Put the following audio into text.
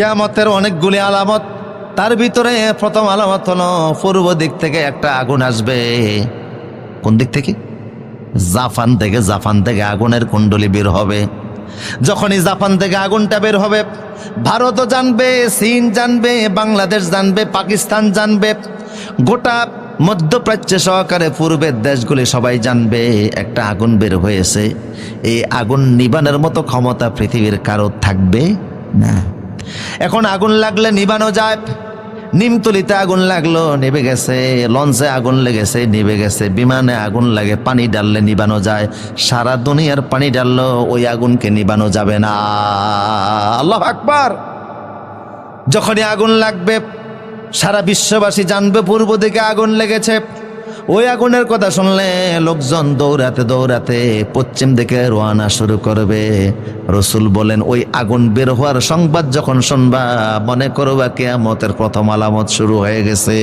কেয়ামতের অনেকগুলি আলামত, তার ভিতরে প্রথম আলামত হলো পূর্ব দিক থেকে একটা আগুন আসবে। কোন দিক থেকে? জাপান থেকে জাপান থেকে আগুনের কুণ্ডলি বের হবে। যখনই জাপান থেকে আগুনটা বের হবে, ভারতও জানবে, চীন জানবে, বাংলাদেশ জানবে, পাকিস্তান জানবে, গোটা মধ্যপ্রাচ্য সহকারে পূর্বের দেশগুলি সবাই জানবে, একটা আগুন বের হয়েছে। এই আগুন নিবানের মতো ক্ষমতা পৃথিবীর কারও থাকবে না। এখন আগুন লাগলে নিবানো যায়। নিমতলিতে আগুন লাগল নেবে গেছে। লঞ্চে আগুন লেগেছে নিবে গেছে। বিমানে আগুন লাগে, পানি ডাললে নিবানো যায়। সারা দুনিয়ার পানি ডাললো ওই আগুনকে নিবানো যাবে না। আল্লাহ আকবার। যখনই আগুন লাগবে, সারা বিশ্ববাসী জানবে, পূর্ব দিকে আগুন লেগেছে। ওই আগুনের কথা শুনলে লোকজন দৌড়াতে দৌড়াতে পশ্চিম দিকে রোয়ানা শুরু করবে। রসুল বলেন, ওই আগুন বের হওয়ার সংবাদ যখন শুনবা, মনে করবা কেয়ামতের প্রথম আলামত শুরু হয়ে গেছে।